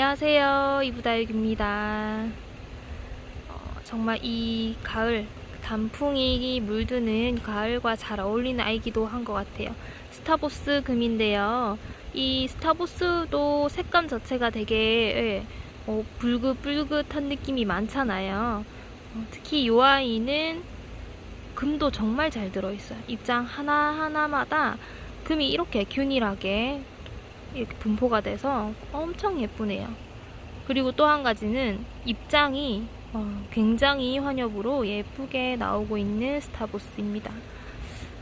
안녕하세요. 이부다육입니다. 어, 정말 이 가을 단풍이 물드는 가을과 잘 어울리는 아이기도 한 것 같아요. 스타보스 금인데요. 이 스타보스도 색감 자체가 되게 예, 어, 붉긋붉긋한 느낌이 많잖아요. 어, 특히 이 아이는 금도 정말 잘 들어있어요. 입장 하나하나마다 금이 이렇게 균일하게 이렇게 분포가 돼서 엄청 예쁘네요. 그리고 또 한 가지는 입장이 어, 굉장히 환엽으로 예쁘게 나오고 있는 스타보스입니다.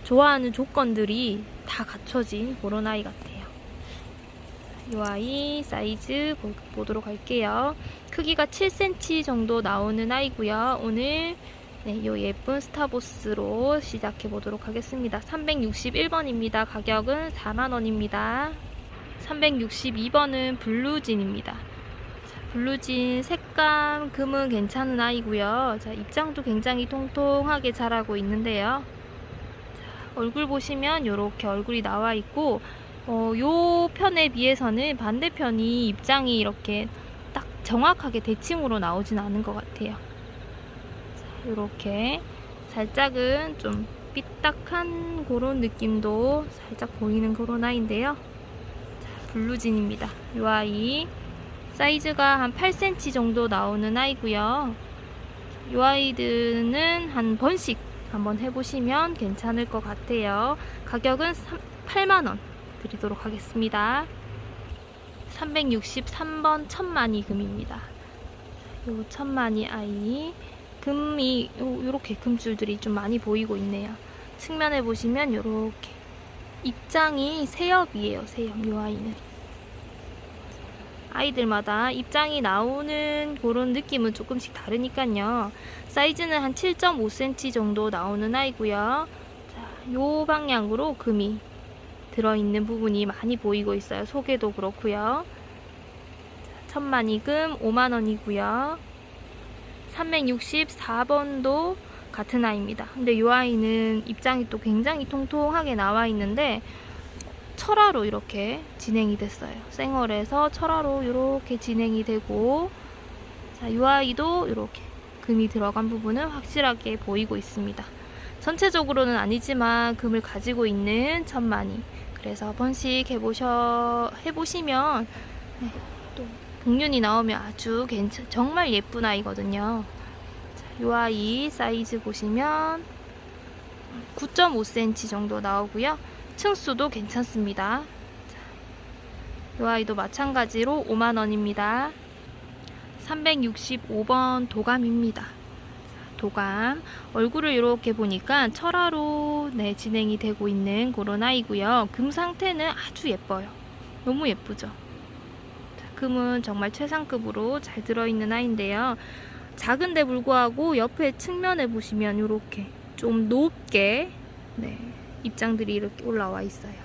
좋아하는 조건들이 다 갖춰진 그런 아이 같아요. 이 아이 사이즈 보- 보도록 할게요. 크기가 7cm 정도 나오는 아이고요. 오늘 네, 이 예쁜 스타보스로 시작해 보도록 하겠습니다. 361번입니다. 가격은 4만원입니다. 362번은 블루진입니다. 자, 블루진 색감 금은 괜찮은 아이고요. 자, 입장도 굉장히 통통하게 자라고 있는데요. 자, 얼굴 보시면 이렇게 얼굴이 나와 있고 어, 요 편에 비해서는 반대편이 입장이 이렇게 딱 정확하게 대칭으로 나오진 않은 것 같아요. 이렇게 살짝은 좀 삐딱한 그런 느낌도 살짝 보이는 그런 아이인데요. 자, 블루진입니다. 이 아이 사이즈가 한 8cm 정도 나오는 아이고요. 이 아이들은 한 번씩 한번 해보시면 괜찮을 것 같아요. 가격은 8만원 드리도록 하겠습니다. 363번 천만이 금입니다. 요 천만이 아이 금이 요, 요렇게 금줄들이 좀 많이 보이고 있네요. 측면에 보시면 요렇게 입장이 새엽이에요. 새엽 요 아이는 아이들마다 입장이 나오는 그런 느낌은 조금씩 다르니까요. 사이즈는 한 7.5cm 정도 나오는 아이고요. 자, 요 방향으로 금이 들어있는 부분이 많이 보이고 있어요. 속에도 그렇고요. 자, 천만이금 5만원이고요. 364번도 같은 아이입니다. 근데 이 아이는 입장이 또 굉장히 통통하게 나와 있는데 철화로 이렇게 진행이 됐어요. 생얼에서 철화로 이렇게 진행이 되고 자, 이 아이도 이렇게 금이 들어간 부분은 확실하게 보이고 있습니다. 전체적으로는 아니지만 금을 가지고 있는 천만이 그래서 번식 해보셔 해보시면 네, 또 복륜이 나오면 아주 괜찮 정말 예쁜 아이거든요. 자, 이 아이 사이즈 보시면 9.5cm 정도 나오고요. 층수도 괜찮습니다. 이 아이도 마찬가지로 5만원입니다. 365번 도감입니다. 도감 얼굴을 이렇게 보니까 철화로 네, 진행이 되고 있는 그런 아이고요. 금 상태는 아주 예뻐요. 너무 예쁘죠. 자, 금은 정말 최상급으로 잘 들어있는 아이인데요. 작은데 불구하고 옆에 측면에 보시면 이렇게 좀 높게 네, 입장들이 이렇게 올라와 있어요.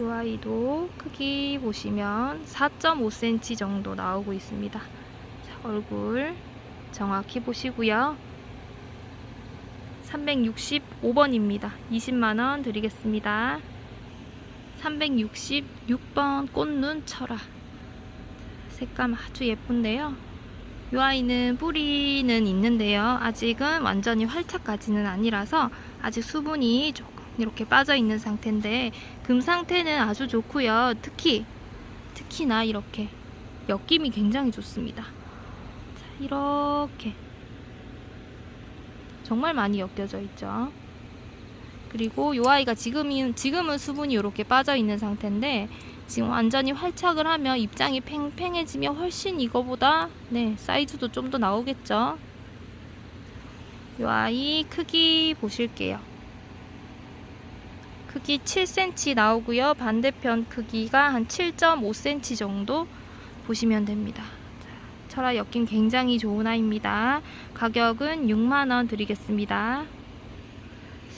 이 아이도 크기 보시면 4.5cm 정도 나오고 있습니다. 자, 얼굴 정확히 보시고요. 365번입니다. 20만원 드리겠습니다. 366번 꽃눈 철화. 색감 아주 예쁜데요. 이 아이는 뿌리는 있는데요. 아직은 완전히 활착까지는 아니라서 아직 수분이 조금 이렇게 빠져 있는 상태인데 금 상태는 아주 좋고요. 특히 특히나 이렇게 엮임이 굉장히 좋습니다. 자, 이렇게 정말 많이 엮여져 있죠. 그리고 이 아이가 지금은 지금은 수분이 이렇게 빠져 있는 상태인데 지금 완전히 활착을 하면 입장이 팽팽해지면 훨씬 이거보다 네 사이즈도 좀 더 나오겠죠. 이 아이 크기 보실게요. 크기 7cm 나오고요. 반대편 크기가 한 7.5cm 정도 보시면 됩니다. 자, 철화 엮임 굉장히 좋은 아이입니다. 가격은 6만원 드리겠습니다.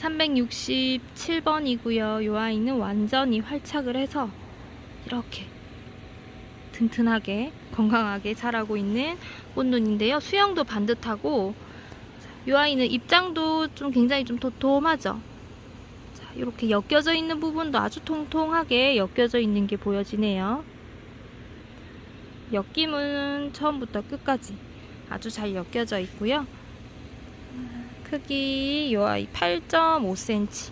367번이고요. 이 아이는 완전히 활착을 해서 이렇게 튼튼하게 건강하게 자라고 있는 꽃눈인데요. 수영도 반듯하고 이 아이는 입장도 좀 굉장히 좀 도톰하죠. 자, 이렇게 엮여져 있는 부분도 아주 통통하게 엮여져 있는 게 보여지네요. 엮임은 처음부터 끝까지 아주 잘 엮여져 있고요. 크기 요 아이 8.5cm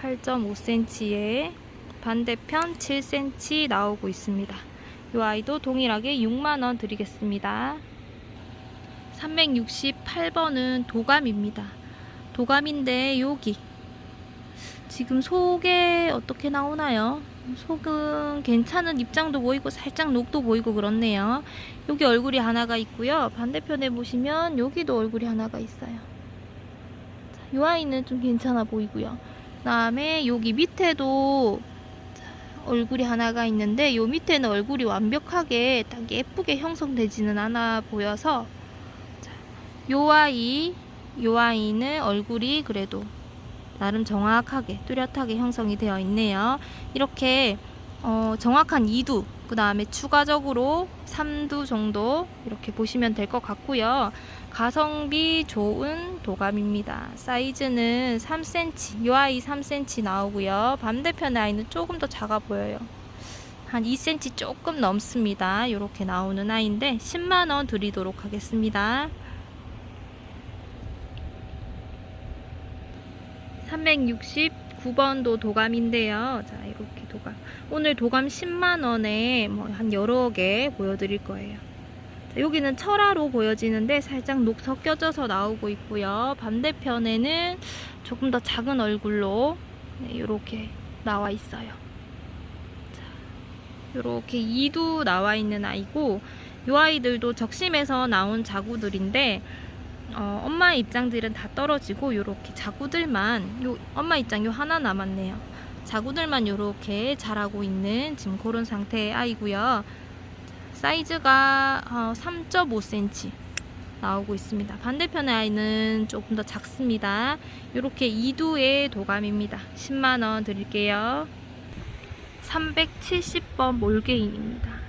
8.5cm에 반대편 7cm 나오고 있습니다. 이 아이도 동일하게 6만원 드리겠습니다. 368번은 도감입니다. 도감인데 여기 지금 속에 어떻게 나오나요? 속은 괜찮은 입장도 보이고 살짝 녹도 보이고 그렇네요. 여기 얼굴이 하나가 있고요. 반대편에 보시면 여기도 얼굴이 하나가 있어요. 자, 이 아이는 좀 괜찮아 보이고요. 그 다음에 여기 밑에도 자, 얼굴이 하나가 있는데 요 밑에는 얼굴이 완벽하게 딱 예쁘게 형성되지는 않아 보여서 자, 요 아이 요 아이는 얼굴이 그래도 나름 정확하게 뚜렷하게 형성이 되어 있네요. 이렇게 어, 정확한 2두 그 다음에 추가적으로 3두 정도 이렇게 보시면 될 것 같고요. 가성비 좋은 도감입니다. 사이즈는 3cm, 이 아이 3cm 나오고요. 반대편의 아이는 조금 더 작아 보여요. 한 2cm 조금 넘습니다. 이렇게 나오는 아이인데 10만원 드리도록 하겠습니다. 369번도 도감인데요. 자, 이렇게 도감. 오늘 도감 10만원에 뭐 한 여러 개 보여드릴 거예요. 자, 여기는 철화로 보여지는데 살짝 녹 섞여져서 나오고 있고요. 반대편에는 조금 더 작은 얼굴로 네, 이렇게 나와 있어요. 자, 이렇게 2두 나와 있는 아이고 이 아이들도 적심에서 나온 자구들인데 어, 엄마 입장들은 다 떨어지고 요렇게 자구들만 요 엄마 입장 요 하나 남았네요. 자구들만 요렇게 자라고 있는 지금 그런 상태의 아이고요. 사이즈가 어, 3.5cm 나오고 있습니다. 반대편의 아이는 조금 더 작습니다. 요렇게 2두의 도감입니다. 10만원 드릴게요. 370번 몰개인입니다.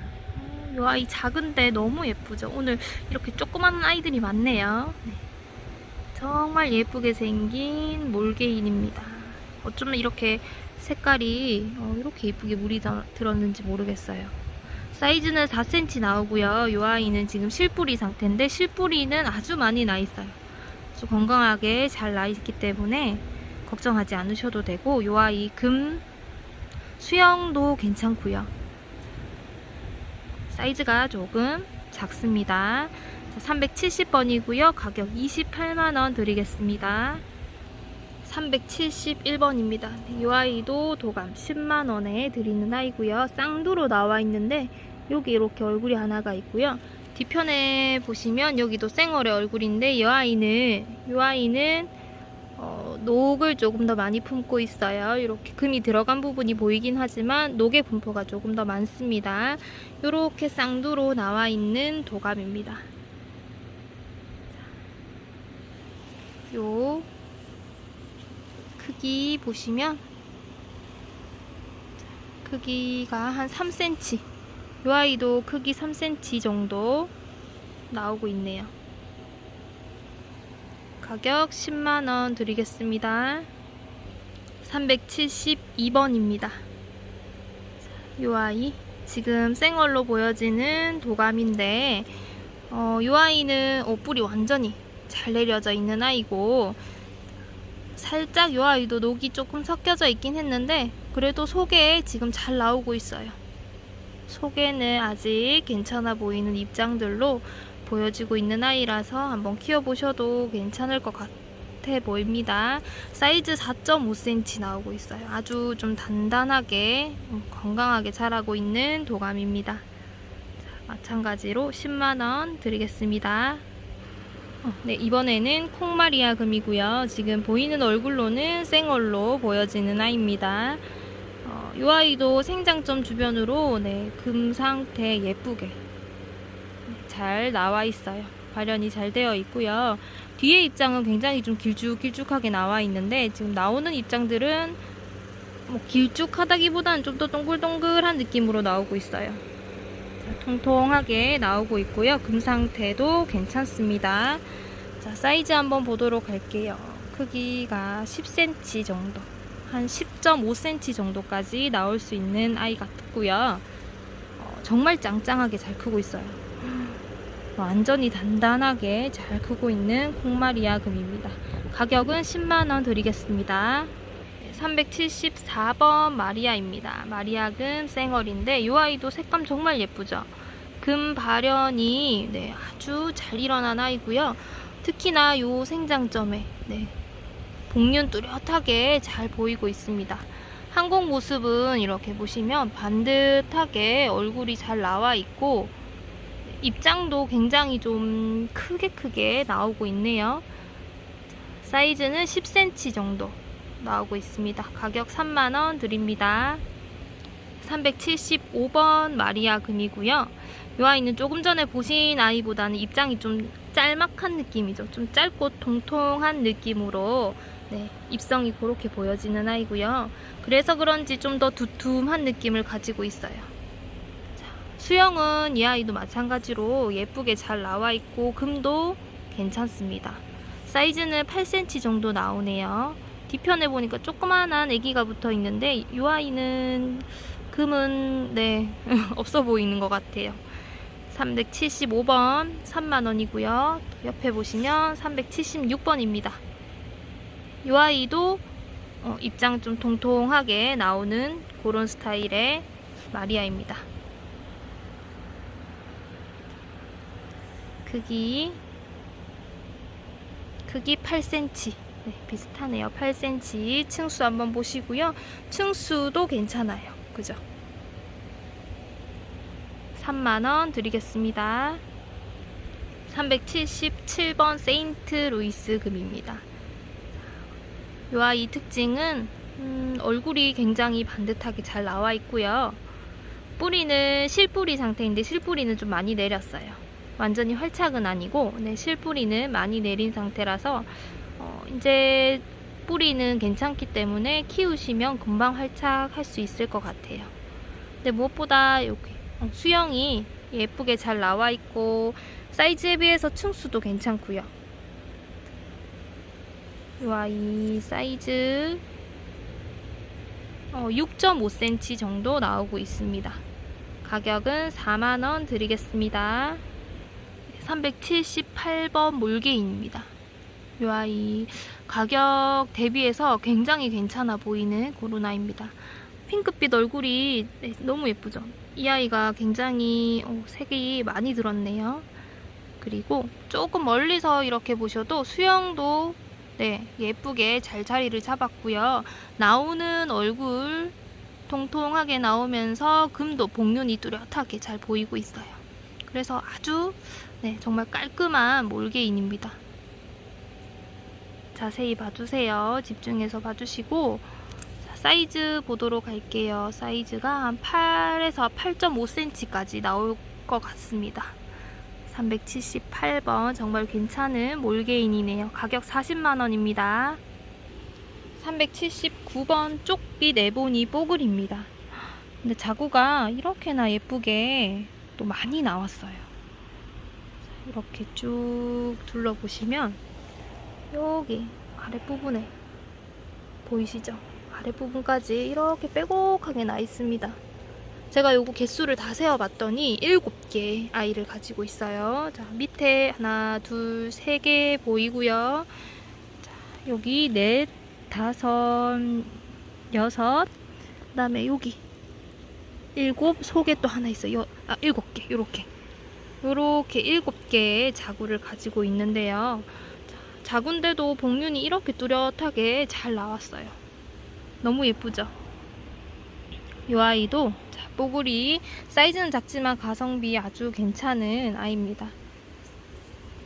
어, 요 아이 작은데 너무 예쁘죠? 오늘 이렇게 조그만 아이들이 많네요. 네. 정말 예쁘게 생긴 몰개인입니다. 어쩌면 이렇게 색깔이 어, 이렇게 예쁘게 물이 다- 들었는지 모르겠어요. 사이즈는 4cm 나오고요. 요 아이는 지금 실뿌리 상태인데 실뿌리는 아주 많이 나 있어요. 아주 건강하게 잘 나 있기 때문에 걱정하지 않으셔도 되고 요 아이 금 수영도 괜찮고요. 사이즈가 조금 작습니다. 370번이고요. 가격 28만원 드리겠습니다. 371번입니다. 이 아이도 도감 10만원에 드리는 아이고요. 쌍두로 나와 있는데 여기 이렇게 얼굴이 하나가 있고요. 뒤편에 보시면 여기도 쌩얼의 얼굴인데 이 아이는 이 아이는 어, 녹을 조금 더 많이 품고 있어요. 이렇게 금이 들어간 부분이 보이긴 하지만 녹의 분포가 조금 더 많습니다. 이렇게 쌍두로 나와 있는 도감입니다. 요 크기 보시면 크기가 한 3cm 요 아이도 크기 3cm 정도 나오고 있네요. 가격 10만원 드리겠습니다. 372번입니다. 요 아이 지금 생얼로 보여지는 도감인데 어, 요 아이는 어, 뿌리 완전히 잘 내려져 있는 아이고 살짝 요 아이도 녹이 조금 섞여져 있긴 했는데 그래도 속에 지금 잘 나오고 있어요. 속에는 아직 괜찮아 보이는 입장들로 보여지고 있는 아이라서 한번 키워보셔도 괜찮을 것 같아 보입니다. 사이즈 4.5cm 나오고 있어요. 아주 좀 단단하게 음, 건강하게 자라고 있는 도감입니다. 자, 마찬가지로 10만원 드리겠습니다. 어, 네, 이번에는 콩마리아 금이고요. 지금 보이는 얼굴로는 생얼로 보여지는 아이입니다. 어, 이 아이도 생장점 주변으로 네, 금 상태 예쁘게 네, 잘 나와 있어요. 발현이 잘 되어 있고요. 뒤에 입장은 굉장히 좀 길쭉길쭉하게 나와 있는데 지금 나오는 입장들은 뭐 길쭉하다기보다는 좀 더 동글동글한 느낌으로 나오고 있어요. 자, 통통하게 나오고 있고요. 금 상태도 괜찮습니다. 자, 사이즈 한번 보도록 할게요. 크기가 10cm 정도. 한 10.5cm 정도까지 나올 수 있는 아이 같고요. 어, 정말 짱짱하게 잘 크고 있어요. 완전히 단단하게 잘 크고 있는 콩마리아 금입니다. 가격은 10만원 드리겠습니다. 374번 마리아입니다. 마리아금 쌩얼인데 이 아이도 색감 정말 예쁘죠? 금 발현이 네, 아주 잘 일어난 아이고요. 특히나 요 생장점에 네, 복륜 뚜렷하게 잘 보이고 있습니다. 항공 모습은 이렇게 보시면 반듯하게 얼굴이 잘 나와 있고 입장도 굉장히 좀 크게 크게 나오고 있네요. 사이즈는 10cm 정도 나오고 있습니다. 가격 3만원 드립니다. 375번 마리아 금이고요. 이 아이는 조금 전에 보신 아이보다는 입장이 좀 짤막한 느낌이죠. 좀 짧고 통통한 느낌으로 네, 입성이 그렇게 보여지는 아이고요. 그래서 그런지 좀 더 두툼한 느낌을 가지고 있어요. 자, 수영은 이 아이도 마찬가지로 예쁘게 잘 나와 있고 금도 괜찮습니다. 사이즈는 8cm 정도 나오네요. 뒤편에 보니까 조그만한 애기가 붙어 있는데 이 아이는 금은 네 없어 보이는 것 같아요. 375번 3만원이고요. 옆에 보시면 376번입니다. 이 아이도 어, 입장 좀 통통하게 나오는 그런 스타일의 마리아입니다. 크기 크기 8cm 네, 비슷하네요. 8cm 층수 한번 보시고요. 층수도 괜찮아요. 그죠? 3만원 드리겠습니다. 377번 세인트 루이스 금입니다. 이 아이 특징은 음, 얼굴이 굉장히 반듯하게 잘 나와 있고요. 뿌리는 실뿌리 상태인데 실뿌리는 좀 많이 내렸어요. 완전히 활착은 아니고 네, 실뿌리는 많이 내린 상태라서 어, 이제 뿌리는 괜찮기 때문에 키우시면 금방 활착할 수 있을 것 같아요. 근데 무엇보다 여기 어, 수영이 예쁘게 잘 나와 있고 사이즈에 비해서 층수도 괜찮고요. 이 아이 사이즈 어, 6.5cm 정도 나오고 있습니다. 가격은 4만원 드리겠습니다. 378번 몰개인입니다. 이 아이 가격 대비해서 굉장히 괜찮아 보이는 코로나입니다. 핑크빛 얼굴이 네, 너무 예쁘죠? 이 아이가 굉장히 어, 색이 많이 들었네요. 그리고 조금 멀리서 이렇게 보셔도 수영도 네, 예쁘게 잘 자리를 잡았고요. 나오는 얼굴 통통하게 나오면서 금도 복륜이 뚜렷하게 잘 보이고 있어요. 그래서 아주 네, 정말 깔끔한 몰개인입니다. 자세히 봐주세요. 집중해서 봐주시고 자, 사이즈 보도록 할게요. 사이즈가 한 8에서 8.5cm까지 나올 것 같습니다. 378번 정말 괜찮은 몰개인이네요. 가격 40만원입니다. 379번 쪽비 네보니 뽀글입니다. 근데 자구가 이렇게나 예쁘게 또 많이 나왔어요. 이렇게 쭉 둘러보시면 여기 아랫부분에 보이시죠? 아랫부분까지 이렇게 빼곡하게 나 있습니다. 제가 요거 개수를 다 세어봤더니 7개 아이를 가지고 있어요. 자, 밑에 하나, 둘, 세 개 보이고요. 자, 여기 넷, 다섯, 여섯, 그 다음에 여기 일곱, 속에 또 하나 있어요. 여, 아, 일곱 개, 요렇게. 요렇게 일곱 개의 자구를 가지고 있는데요. 자, 자구인데도 복륜이 이렇게 뚜렷하게 잘 나왔어요. 너무 예쁘죠? 이 아이도 자, 뽀글이 사이즈는 작지만 가성비 아주 괜찮은 아이입니다.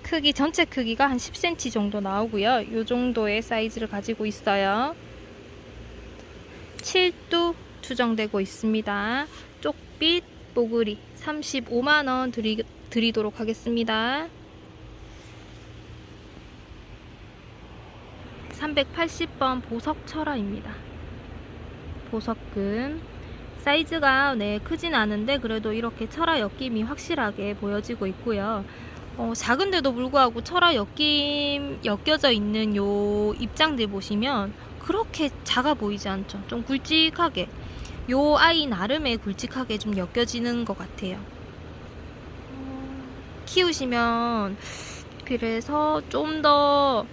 크기 전체 크기가 한 10cm 정도 나오고요. 이 정도의 사이즈를 가지고 있어요. 7두 추정되고 있습니다. 쪽빛 뽀글이 35만원 드리, 드리도록 하겠습니다. 380번 보석철화입니다. 보석금 사이즈가 네 크진 않은데 그래도 이렇게 철화 엮임이 확실하게 보여지고 있고요. 어, 작은데도 불구하고 철화 엮임 엮여져 있는 요 입장들 보시면 그렇게 작아 보이지 않죠. 좀 굵직하게. 요 아이 나름의 굵직하게 좀 엮여지는 것 같아요. 어, 키우시면 그래서 좀더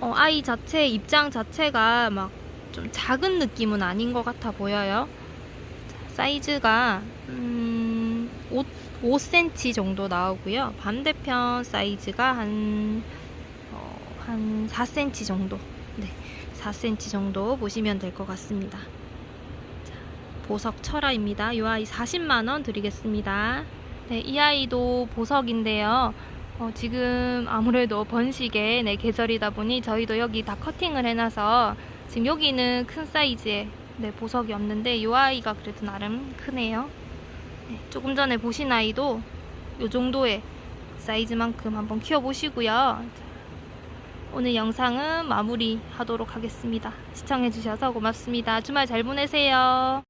어, 아이 자체 입장 자체가 막 좀 작은 느낌은 아닌 것 같아 보여요. 자, 사이즈가 음, 5, 5cm 정도 나오고요. 반대편 사이즈가 한, 어, 한 4cm 정도. 네, 4cm 정도 보시면 될 것 같습니다. 자, 보석 철화입니다. 이 아이 40만원 드리겠습니다. 네, 이 아이도 보석인데요. 어, 지금 아무래도 번식의 네, 계절이다 보니 저희도 여기 다 커팅을 해놔서 지금 여기는 큰 사이즈의 네, 보석이 없는데 이 아이가 그래도 나름 크네요. 네, 조금 전에 보신 아이도 이 정도의 사이즈만큼 한번 키워보시고요. 자, 오늘 영상은 마무리 하도록 하겠습니다. 시청해주셔서 고맙습니다. 주말 잘 보내세요.